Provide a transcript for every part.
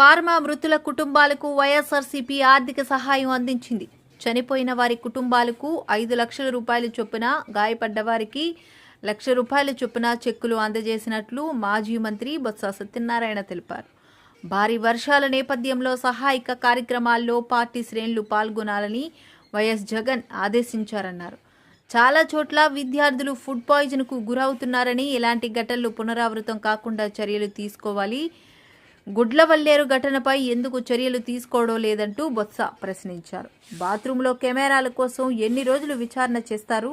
Pharma మృతుల కుటుంబాలకు వైఎస్ఆర్సీపీ ఆర్థిక సహాయం అందించింది. చనిపోయిన వారి కుటుంబాలకు ఐదు లక్షల రూపాయలు చొప్పున గాయపడ్డ వారికి లక్ష రూపాయల చొప్పున చెక్కులు అందజేసినట్లు మాజీ మంత్రి బొత్స సత్యనారాయణ తెలిపారు. భారీ వర్షాల నేపథ్యంలో సహాయక కార్యక్రమాల్లో పార్టీ శ్రేణులు పాల్గొనాలని వైఎస్ జగన్ ఆదేశించారన్నారు. చాలా చోట్ల విద్యార్థులు ఫుడ్ పాయిజన్కు గురవుతున్నారని ఇలాంటి ఘటనలు పునరావృతం కాకుండా చర్యలు తీసుకోవాలి గుడ్లవల్లేరు ఘటనపై ఎందుకు చర్యలు తీసుకోవడం లేదంటూ బొత్స ప్రశ్నించారు. బాత్రూంలో కెమెరాల కోసం ఎన్ని రోజులు విచారణ చేస్తారు?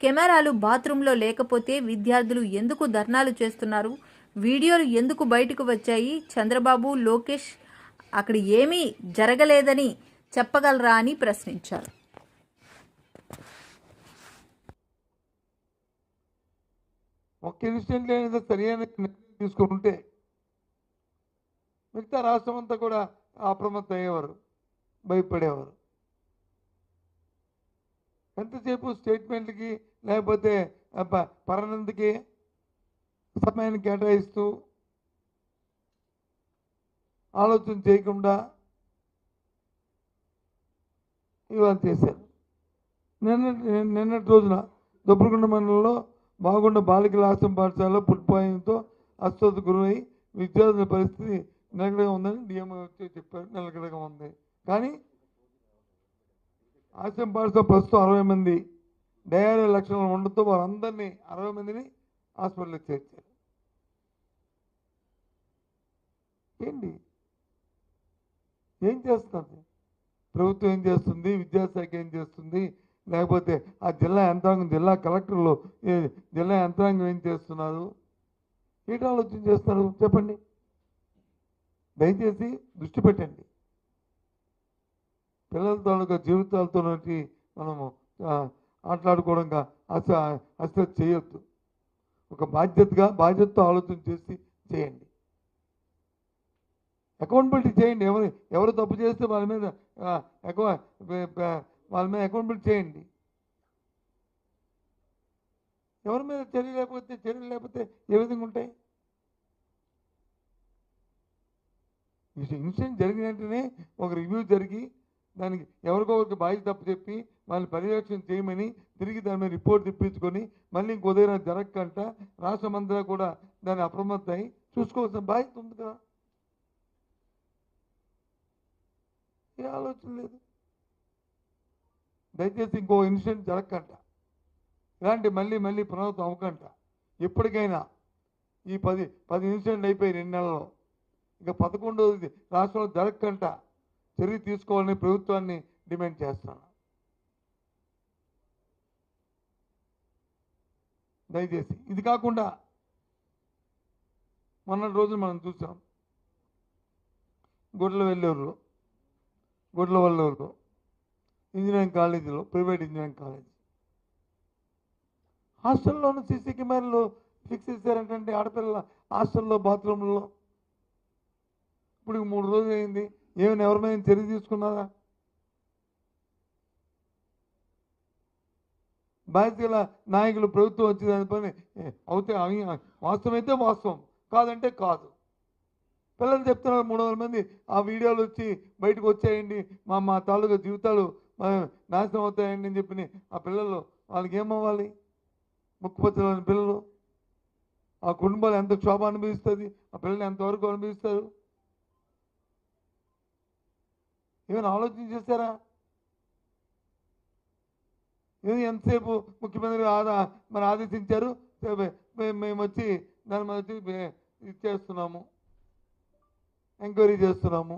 కెమెరాలు బాత్రూంలో లేకపోతే విద్యార్థులు ఎందుకు ధర్నాలు చేస్తున్నారు? వీడియోలు ఎందుకు బయటకు వచ్చాయి? చంద్రబాబు లోకేష్ అక్కడ ఏమీ జరగలేదని చెప్పగలరా అని ప్రశ్నించారు. ఒక ఇన్సిడెంట్ సరైన తీసుకుంటే మిగతా రాష్ట్రం అంతా కూడా అప్రమత్తం అయ్యేవారు భయపడేవారు. ఎంతసేపు స్టేట్మెంట్కి లేకపోతే ప- పరనందుకి సమయాన్ని కేటాయిస్తూ ఆలోచన చేయకుండా ఇవాళ చేశారు. నిన్న నిన్నటి రోజున దొబ్బరకొండ మండలంలో బాగుండ బాలికల ఆశ్రమ పాఠశాలలో ఫుడ్ పాయింట్తో అస్వస్థ గురై విద్యార్థుల పరిస్థితి నిలకడగా ఉందని డిఎం వచ్చి చెప్పారు నిలకడగా ఉంది. కానీ ఆశ్రమ పాఠశాల ప్రస్తుతం అరవై మంది డయారియా లక్షణాలు ఉండటంతో వారందరినీ అరవై మందిని హాస్పిటల్లో చేర్చారు. ఏంటి? ఏం చేస్తుంది ప్రభుత్వం ఏం చేస్తుంది? విద్యాశాఖ ఏం చేస్తుంది? లేకపోతే ఆ జిల్లా యంత్రాంగం జిల్లా కలెక్టర్లు జిల్లా యంత్రాంగం ఏం చేస్తున్నారు? ఏంటి ఆలోచన చేస్తున్నారు? చెప్పండి. దయచేసి దృష్టి పెట్టండి. పిల్లల తాలూకా జీవితాలతో మనము ఆటలాడుకోవడంగా అస అసలు చేయొద్దు. ఒక బాధ్యతగా బాధ్యతతో ఆలోచన చేసి చేయండి. అకౌంటబిలిటీ చేయండి. ఎవరు ఎవరు తప్పు చేస్తే వాళ్ళ మీద వాళ్ళ మీద అకౌంటబిలిటీ చేయండి. ఎవరి మీద చర్య లేకపోతే చర్యలు లేకపోతే ఏ విధంగా ఉంటాయి? ఇన్సిడెంట్ జరిగిన వెంటనే ఒక రివ్యూ జరిగి దానికి ఎవరికో ఒకరికి బాధ్యత తప్పు చెప్పి వాళ్ళని పర్యవేక్షణ చేయమని తిరిగి దాని మీద రిపోర్ట్ తెప్పించుకొని మళ్ళీ ఇంకో దగ్గర జరగకంట. రాష్ట్రమంతా కూడా దాన్ని అప్రమత్తం చూసుకోవాల్సిన బాధ్యత ఉంది కదా. ఏ ఆలోచన లేదు. దయచేసి ఇంకో ఇన్సిడెంట్ జరగకంట. ఇలాంటి మళ్ళీ మళ్ళీ పునరావృతం అవ్వకంట. ఎప్పటికైనా ఈ పది పది ఇన్సిడెంట్ అయిపోయి రెండు నెలలో ఇంకా పదకొండవది రాష్ట్రంలో జరగకంట. చర్య తీసుకోవాలని ప్రభుత్వాన్ని డిమాండ్ చేస్తున్నాను దయచేసి ఇది కాకుండా మొన్న రోజు మనం చూసాం. గుడ్ల వెల్లూరులో గుడ్ల వల్లూరులో ఇంజనీరింగ్ కాలేజీలో ప్రైవేట్ ఇంజనీరింగ్ కాలేజీ. హాస్టల్లోనూ సీసీ కెమెరాలు ఫిక్స్ చేశారంటే ఆడపిల్ల హాస్టల్లో బాత్రూంలో. ఇప్పుడు మూడు రోజులు అయింది. ఏమైనా ఎవరి మీద చర్య తీసుకున్నారా? బాధ్యత గల నాయకులు ప్రభుత్వం వచ్చి దానిపైన అవుతే అవి వాస్తవం అయితే వాస్తవం. కాదంటే కాదు. పిల్లలు చెప్తున్నారు మూడు వందల మంది. ఆ వీడియోలు వచ్చి బయటకు వచ్చాయండి. మా మా తాలూకా జీవితాలు నాశనం అవుతాయండి అని చెప్పి ఆ పిల్లలు వాళ్ళకి ఏమవ్వాలి? ముక్కుపచ్చలని పిల్లలు. ఆ కుటుంబాలు ఎంత క్షోభ అనుభవిస్తుంది? ఆ పిల్లలు ఎంతవరకు అనుభవిస్తారు? ఏమైనా ఆలోచన చేశారా? ఏమి ఎంతసేపు ముఖ్యమంత్రి ఆదా మరి ఆదేశించారు? మేము వచ్చి దాని మీద వచ్చి ఇది చేస్తున్నాము. ఎంక్వైరీ చేస్తున్నాము.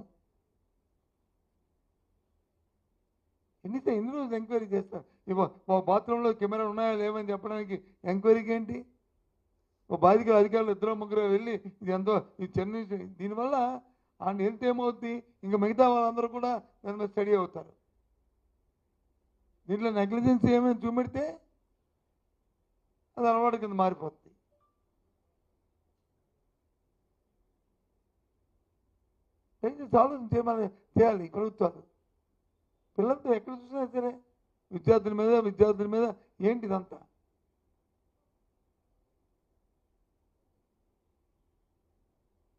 ఎన్ని ఎన్ని రోజులు ఎంక్వైరీ చేస్తారు? ఇవ్వ ఓ బాత్రూంలో కెమెరా ఉన్నాయా లేవని చెప్పడానికి ఎంక్వైరీకి ఏంటి? ఓ బాధిక అధికారులు ఇద్దరు ముగ్గురు వెళ్ళి ఇది ఎంతో ఇది చెన్నై దీనివల్ల ఆయన వెళ్తే ఏమవుద్ది? ఇంకా మిగతా వాళ్ళందరూ కూడా దాని మీద స్టడీ అవుతారు. దీంట్లో నెగ్లిజెన్స్ ఏమైనా చూపెడితే అది అలవాటు కింద మారిపోతుంది ఆలోచన చేయమని చేయాలి ప్రభుత్వాలు. పిల్లలతో ఎక్కడ చూసినా సరే విద్యార్థుల మీద విద్యార్థుల మీద ఏంటి ఇదంతా?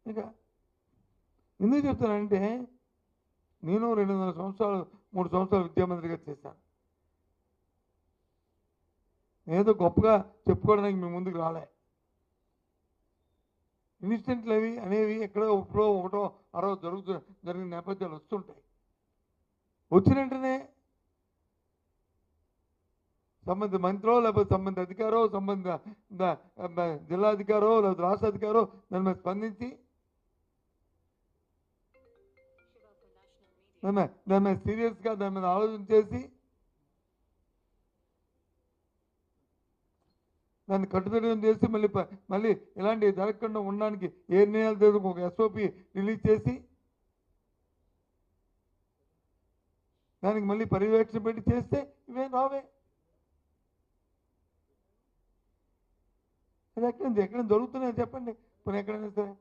ఇంకా ఎందుకు చెప్తానంటే నేను రెండు వందల సంవత్సరాలు మూడు సంవత్సరాలు విద్యామంత్రిగా చేశాను. ఏదో గొప్పగా చెప్పుకోవడానికి మీ ముందుకు రాలే. ఇన్సిడెంట్లు అవి అనేవి ఎక్కడో ఒకటో ఒకటో అరో జరుగుతు జరిగిన నేపథ్యాలు వస్తుంటాయి. వచ్చిన వెంటనే సంబంధిత మంత్రో లేకపోతే సంబంధిత అధికారో సంబంధిత జిల్లా అధికారో లేకపోతే రాష్ట్ర అధికారో దాని మీద స్పందించి దాని మీద దాని మీద సీరియస్గా దాని మీద ఆలోచన చేసి దాన్ని కట్టుదిట్టం చేసి మళ్ళీ మళ్ళీ ఇలాంటి జరగకుండా ఉండడానికి ఏ నిర్ణయాలు తీసుకు ఒక ఎస్ఓపి రిలీజ్ చేసి దానికి మళ్ళీ పర్యవేక్షణ పెట్టి చేస్తే ఇవేం రావే. అది ఎక్కడ ఎక్కడ జరుగుతున్నాయి చెప్పండి. ఇప్పుడు ఎక్కడైనా సరే.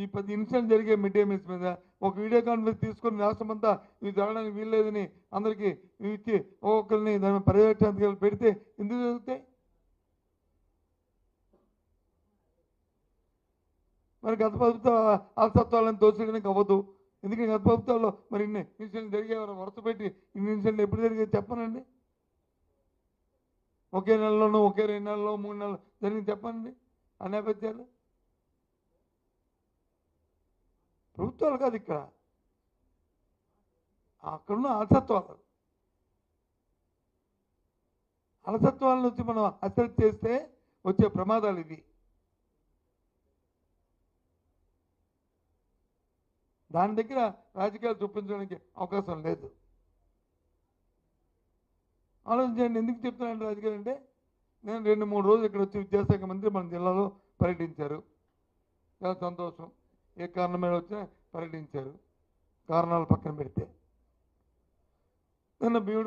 ఈ పది నిమిషాలు జరిగే మిడ్ డే మీల్స్ మీద ఒక వీడియో కాన్ఫరెన్స్ తీసుకొని రాష్ట్రం అంతా ఇది జరగడానికి వీల్లేదని అందరికీ ఇచ్చి ఒక్కొక్కరిని దాని పర్యవేక్షణ పెడితే ఎందుకు జరుగుతాయి? మరి గత ప్రభుత్వ అలసత్వాలను తోచడానికి అవ్వదు. ఎందుకంటే గత ప్రభుత్వాల్లో మరి ఇన్ని ఇన్సిడెంట్ జరిగేవారు వరుస పెట్టి ఇన్ని ఇన్సిడెంట్లు ఎప్పుడు జరిగేది చెప్పనండి? ఒకే నెలలోనూ ఒకే రెండు నెలలో మూడు నెలలు జరిగింది చెప్పండి ఆ నేపథ్యాలు ప్రభుత్వాలు కాదు ఇక్కడ. అక్కడున్న అలసత్వాలు. అలసత్వాలను వచ్చి మనం అసలు చేస్తే వచ్చే ప్రమాదాలు ఇవి. దాని దగ్గర రాజకీయాలు చూపించడానికి అవకాశం లేదు. ఆలోచించండి ఎందుకు చెప్తున్నాను రాజకీయాలు అంటే నేను రెండు మూడు రోజులు ఇక్కడ వచ్చి విద్యాశాఖ మంత్రి మన జిల్లాలో పర్యటించారు. చాలా సంతోషం. ఏ కారణం మీద వచ్చినా పర్యటించారు కారణాలు పక్కన పెడితే. నిన్న భీముడు